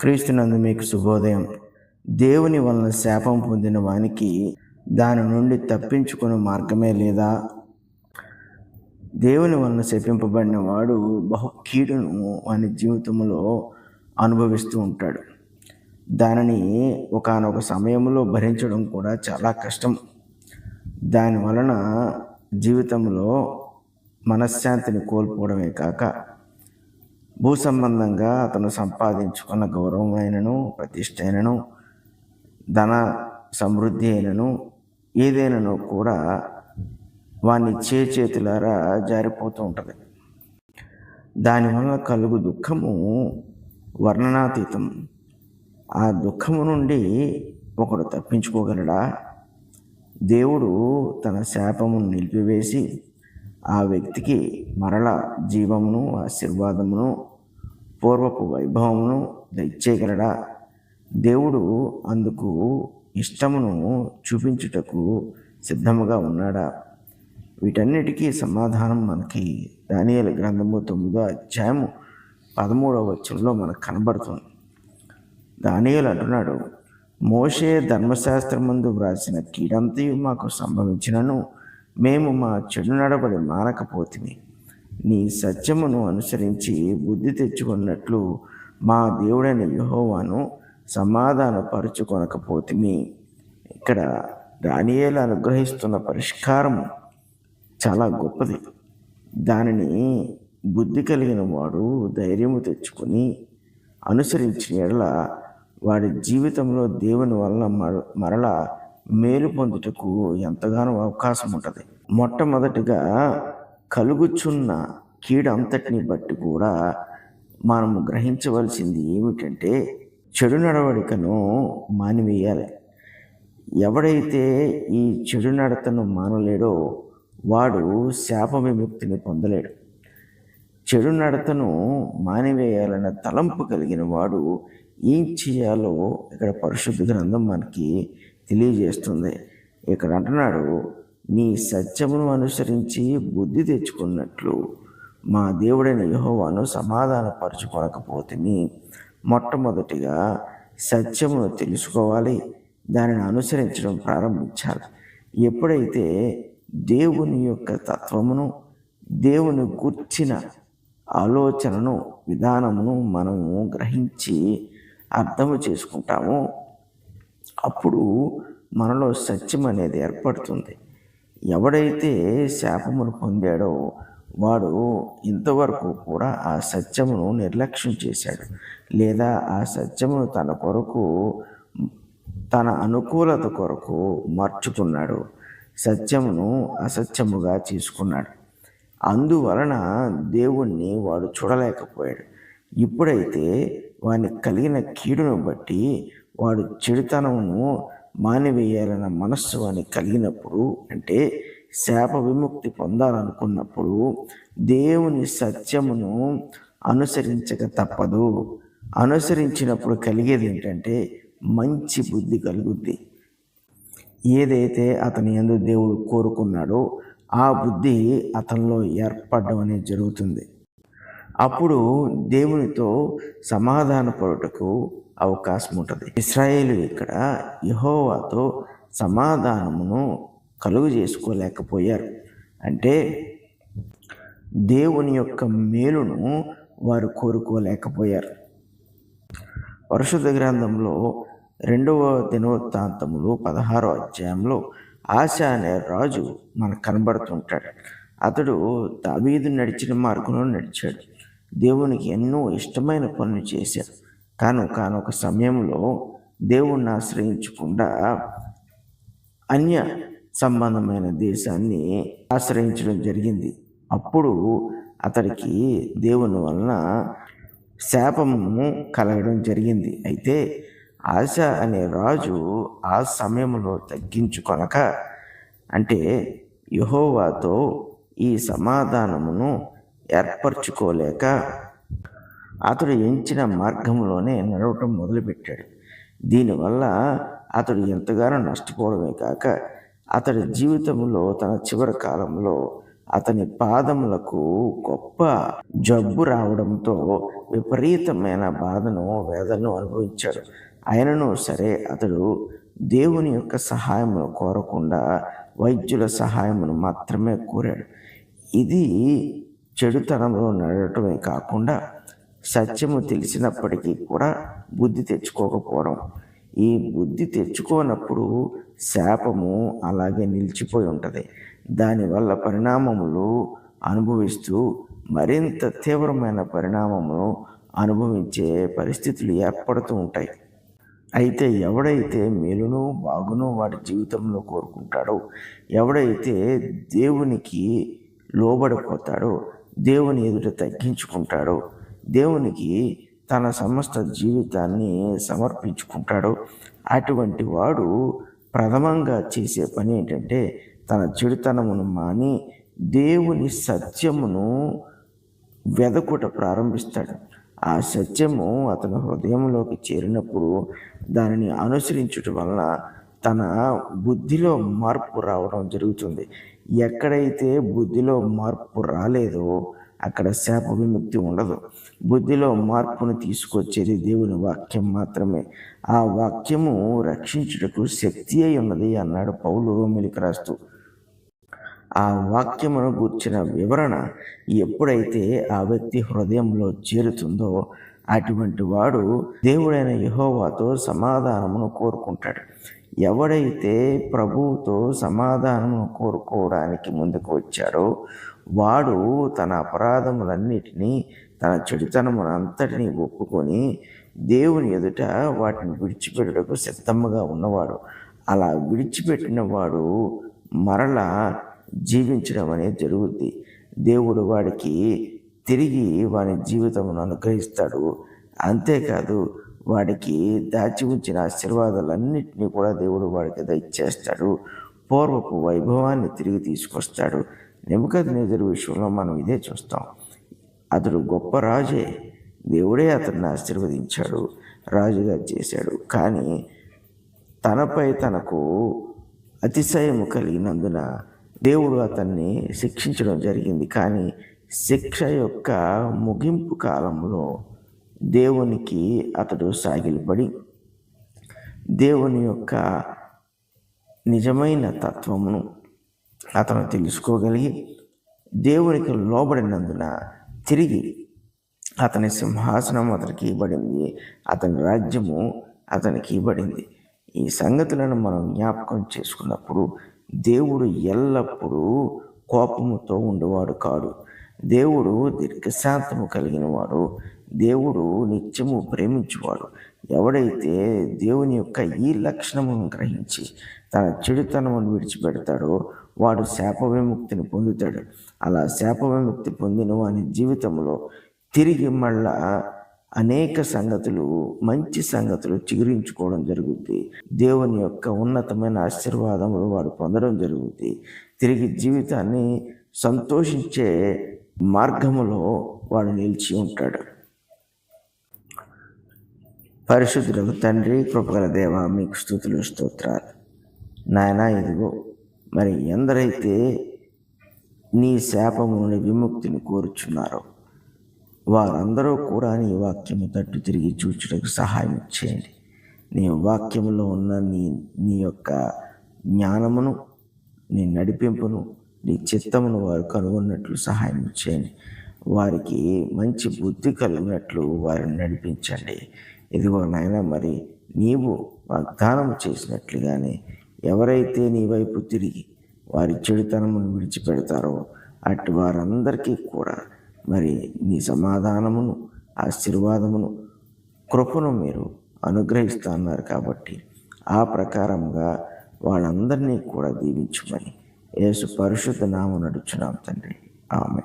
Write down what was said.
క్రీస్తునందు మీకు శుభోదయం. దేవుని వలన శాపం పొందిన వానికి దాని నుండి తప్పించుకునే మార్గమే లేదా? దేవుని వలన శపింపబడిన వాడు బహు కీడును వాని జీవితంలో అనుభవిస్తూ ఉంటాడు. దానిని ఒకానొక సమయంలో భరించడం కూడా చాలా కష్టం. దాని వలన జీవితంలో మనశ్శాంతిని కోల్పోవడమే కాక భూ సంబంధంగా అతను సంపాదించుకున్న గౌరవమైనను ప్రతిష్ట అయినను ధన సమృద్ధి అయినను ఏదైనాను కూడా వాని చే చేతులారా జారిపోతూ ఉంటుంది. దానివల్ల కలుగు దుఃఖము వర్ణనాతీతం. ఆ దుఃఖము నుండి ఒకడు తప్పించుకోగలడా? దేవుడు తన శాపమును నిలిపివేసి ఆ వ్యక్తికి మరల జీవమును ఆశీర్వాదమును పూర్వపు వైభవమును దయచేయగలడా? దేవుడు అందుకు ఇష్టమును చూపించుటకు సిద్ధముగా ఉన్నాడా? వీటన్నిటికీ సమాధానం మనకి దానియల గ్రంథము తొమ్మిదో అధ్యాయము పదమూడవ వచనంలో మనకు కనబడుతుంది. దానియలు అంటున్నాడు మోషే ధర్మశాస్త్రమందు వ్రాసిన కీడంతయు మాకు సంభవించినను మేము మా చెడు నడబడి మానకపోతుంది నీ సత్యమును అనుసరించి బుద్ధి తెచ్చుకున్నట్లు మా దేవుడైన యహోవాను సమాధానపరుచుకొనకపోతిమి. ఇక్కడ దానియేలు అనుగ్రహిస్తున్న పరిష్కారం చాలా గొప్పది. దానిని బుద్ధి కలిగిన వాడు ధైర్యము తెచ్చుకొని అనుసరించిన ఎడల వాడి జీవితంలో దేవుని వలన మర మరల మేలు పొందుటకు ఎంతగానో అవకాశం ఉంటుంది మొట్టమొదటిగా కలుగుచున్న కీడు అంతటిని బట్టి కూడా మనము గ్రహించవలసింది ఏమిటంటే చెడు నడవడికను మానివేయాలి. ఎవడైతే ఈ చెడు నడతను మానలేడో వాడు శాప విముక్తిని పొందలేడు. చెడు నడతను మానివేయాలన్న తలంపు కలిగిన వాడు ఏం చేయాలో ఇక్కడ పరిశుద్ధ గ్రంథం మనకి తెలియజేస్తుంది. ఇక్కడ అంటున్నాడు నీ సత్యమును అనుసరించి బుద్ధి తెచ్చుకున్నట్లు మా దేవుడైన యహోవాను సమాధానపరచుకొనకపోతే మొట్టమొదటిగా సత్యమును తెలుసుకోవాలి దానిని అనుసరించడం ప్రారంభించాలి. ఎప్పుడైతే దేవుని యొక్క తత్వమును దేవుని గుర్చిన ఆలోచనను విధానమును మనము గ్రహించి అర్థము చేసుకుంటామో అప్పుడు మనలో సత్యం అనేది ఏర్పడుతుంది. ఎవడైతే శాపమును పొందాడో వాడు ఇంతవరకు కూడా ఆ సత్యమును నిర్లక్ష్యం చేశాడు. లేదా ఆ సత్యమును తన కొరకు తన అనుకూలత కొరకు మార్చుకున్నాడు. సత్యమును అసత్యముగా తీసుకున్నాడు. అందువలన దేవుణ్ణి వాడు చూడలేకపోయాడు. ఇప్పుడైతే వాని కలిగిన కీడును బట్టి వాడు చెడుతనమును మానివేయాలన్న మనస్సు అని కలిగినప్పుడు అంటే శాప విముక్తి పొందాలనుకున్నప్పుడు దేవుని సత్యమును అనుసరించక తప్పదు. అనుసరించినప్పుడు కలిగేది ఏంటంటే మంచి బుద్ధి కలుగుద్ది. ఏదైతే అతని ఎందు దేవుడు కోరుకున్నాడో ఆ బుద్ధి అతనిలో ఏర్పడడం అనేది జరుగుతుంది. అప్పుడు దేవునితో సమాధానపడుటకు అవకాశం ఉంటుంది. ఇస్రాయేలు ఇక్కడ యహోవాతో సమాధానమును కలుగు చేసుకోలేకపోయారు. అంటే దేవుని యొక్క మేలును వారు కోరుకోలేకపోయారు. పరిశుద్ధ గ్రంథంలో రెండవ దినవృత్తాంతములు పదహారో అధ్యాయంలో ఆశ అనే రాజు మనకు కనబడుతుంటాడు. అతడు దావీదు నడిచిన మార్గంలో నడిచాడు. దేవునికి ఎన్నో ఇష్టమైన పనులు చేశాడు. కాను కానొక సమయంలో దేవుణ్ణి ఆశ్రయించకుండా అన్య సంబంధమైన దేశాన్ని ఆశ్రయించడం జరిగింది. అప్పుడు అతడికి దేవుని వలన శాపము కలగడం జరిగింది. అయితే ఆశ అనే రాజు ఆ సమయంలో తగ్గించుకొనక అంటే యహోవాతో ఈ సమాధానమును ఏర్పరచుకోలేక అతడు ఎంచిన మార్గంలోనే నడవటం మొదలుపెట్టాడు. దీనివల్ల అతడు ఎంతగానో నష్టపోవడమే కాక అతడి జీవితంలో తన చివరి కాలంలో అతని పాదములకు గొప్ప జబ్బు రావడంతో విపరీతమైన బాధను వేదనను అనుభవించాడు. అయినను సరే అతడు దేవుని యొక్క సహాయమును కోరకుండా వైద్యుల సహాయమును మాత్రమే కోరాడు. ఇది చెడుతనంలో నడవటమే కాకుండా సత్యము తెలిసినప్పటికీ కూడా బుద్ధి తెచ్చుకోకపోవడం. ఈ బుద్ధి తెచ్చుకోనప్పుడు శాపము అలాగే నిలిచిపోయి ఉంటుంది. దానివల్ల పరిణామములు అనుభవిస్తూ మరింత తీవ్రమైన పరిణామమును అనుభవించే పరిస్థితులు ఏర్పడుతూ ఉంటాయి. అయితే ఎవడైతే మేలును బాగును వాడి జీవితంలో కోరుకుంటాడో ఎవడైతే దేవునికి లోబడిపోతాడో దేవుని ఎదుట తగ్గించుకుంటాడో దేవునికి తన సమస్త జీవితాన్ని సమర్పించుకుంటాడు. అటువంటి వాడు ప్రథమంగా చేసే పని ఏంటంటే తన చెడుతనమును మాని దేవుని సత్యమును వెదకుట ప్రారంభిస్తాడు. ఆ సత్యము అతని హృదయంలోకి చేరినప్పుడు దానిని అనుసరించుట వలన తన బుద్ధిలో మార్పు రావడం జరుగుతుంది. ఎక్కడైతే బుద్ధిలో మార్పు రాలేదో అక్కడ శాప విముక్తి ఉండదు. బుద్ధిలో మార్పును తీసుకొచ్చేది దేవుని వాక్యం మాత్రమే. ఆ వాక్యము రక్షించుటకు శక్తి అయి ఉన్నది అన్నాడు పౌలు రోమిలికి రాస్తూ. ఆ వాక్యమును గూర్చిన వివరణ ఎప్పుడైతే ఆ వ్యక్తి హృదయంలో చేరుతుందో అటువంటి వాడు దేవుడైన యహోవాతో సమాధానమును కోరుకుంటాడు. ఎవడైతే ప్రభువుతో సమాధానమును కోరుకోవడానికి ముందుకు వచ్చాడో వాడు తన అపరాధములన్నిటినీ తన చెడుతనమునంతటినీ ఒప్పుకొని దేవుని ఎదుట వాటిని విడిచిపెట్టుటకు సిద్ధముగా ఉన్నవాడు. అలా విడిచిపెట్టిన వాడు మరలా జీవించడం అనేది జరుగుద్ది. దేవుడు వాడికి తిరిగి వాని జీవితమును అనుగ్రహిస్తాడు. అంతేకాదు వాడికి దాచి ఉంచిన ఆశీర్వాదాలన్నింటినీ కూడా దేవుడు వాడికి దయచేస్తాడు పూర్వపు వైభవాన్ని తిరిగి తీసుకొస్తాడు. నెమ్మకది నిజరు విషయంలో మనం ఇదే చూస్తాం. అతడు గొప్ప రాజే. దేవుడే అతన్ని ఆశీర్వదించాడు. రాజుగా చేశాడు. కానీ తనపై తనకు అతిశయము కలిగినందున దేవుడు అతన్ని శిక్షించడం జరిగింది. కానీ శిక్ష యొక్క ముగింపు కాలంలో దేవునికి అతడు సాగిలపడి దేవుని యొక్క నిజమైన తత్వమును అతను తెలుసుకోగలిగి దేవునికి లోబడినందున తిరిగి అతని సింహాసనం అతనికి ఇవ్వబడింది. అతని రాజ్యము అతనికి ఇవ్వబడింది. ఈ సంగతులను మనం జ్ఞాపకం చేసుకున్నప్పుడు దేవుడు ఎల్లప్పుడూ కోపముతో ఉండేవాడు కాడు. దేవుడు దీర్ఘశాంతము కలిగిన వాడు దేవుడు నిత్యము ప్రేమించువాడు. ఎవడైతే దేవుని యొక్క ఈ లక్షణమును గ్రహించి తన చెడుతనమును విడిచిపెడతాడో వాడు శాప విముక్తిని పొందుతాడు. అలా శాప విముక్తి పొందిన వాని జీవితంలో తిరిగి మళ్ళా అనేక సంగతులు మంచి సంగతులు చిగురించుకోవడం జరుగుద్ది. దేవుని యొక్క ఉన్నతమైన ఆశీర్వాదములు వాడు పొందడం జరుగుద్ది. తిరిగి జీవితాన్ని సంతోషించే మార్గములో వాడు నిలిచి ఉంటాడు. పరిశుద్ధులకు తండ్రి కృపగల దేవ మీకు స్థుతులు స్తోత్రాలు. నాయన ఇదిగో మరి ఎందరైతే నీ శాపము నుండి విముక్తిని కోరుచున్నారో వారందరూ కూడా నీ వాక్యము తట్టు తిరిగి చూచుటకు సహాయం చేయండి. నీ వాక్యములో ఉన్న నీ నీ యొక్క జ్ఞానమును నీ నడిపింపును నీ చిత్తమును వారు కనుగొన్నట్లు సహాయం చేయండి. వారికి మంచి బుద్ధి కలిగినట్లు వారిని నడిపించండి. ఇదిగో నాయన మరి నీవు వాగ్దానం చేసినట్లుగానే ఎవరైతే నీ వైపు తిరిగి వారి చెడుతనమును విడిచిపెడతారో అటు వారందరికీ కూడా మరి నీ సమాధానమును ఆశీర్వాదమును కృపను మీరు అనుగ్రహిస్తున్నారు కాబట్టి ఆ ప్రకారంగా వాళ్ళందరినీ కూడా దీవించమని యేసు పరిశుద్ధ నామం నడుచున్నాం తండ్రి. ఆమె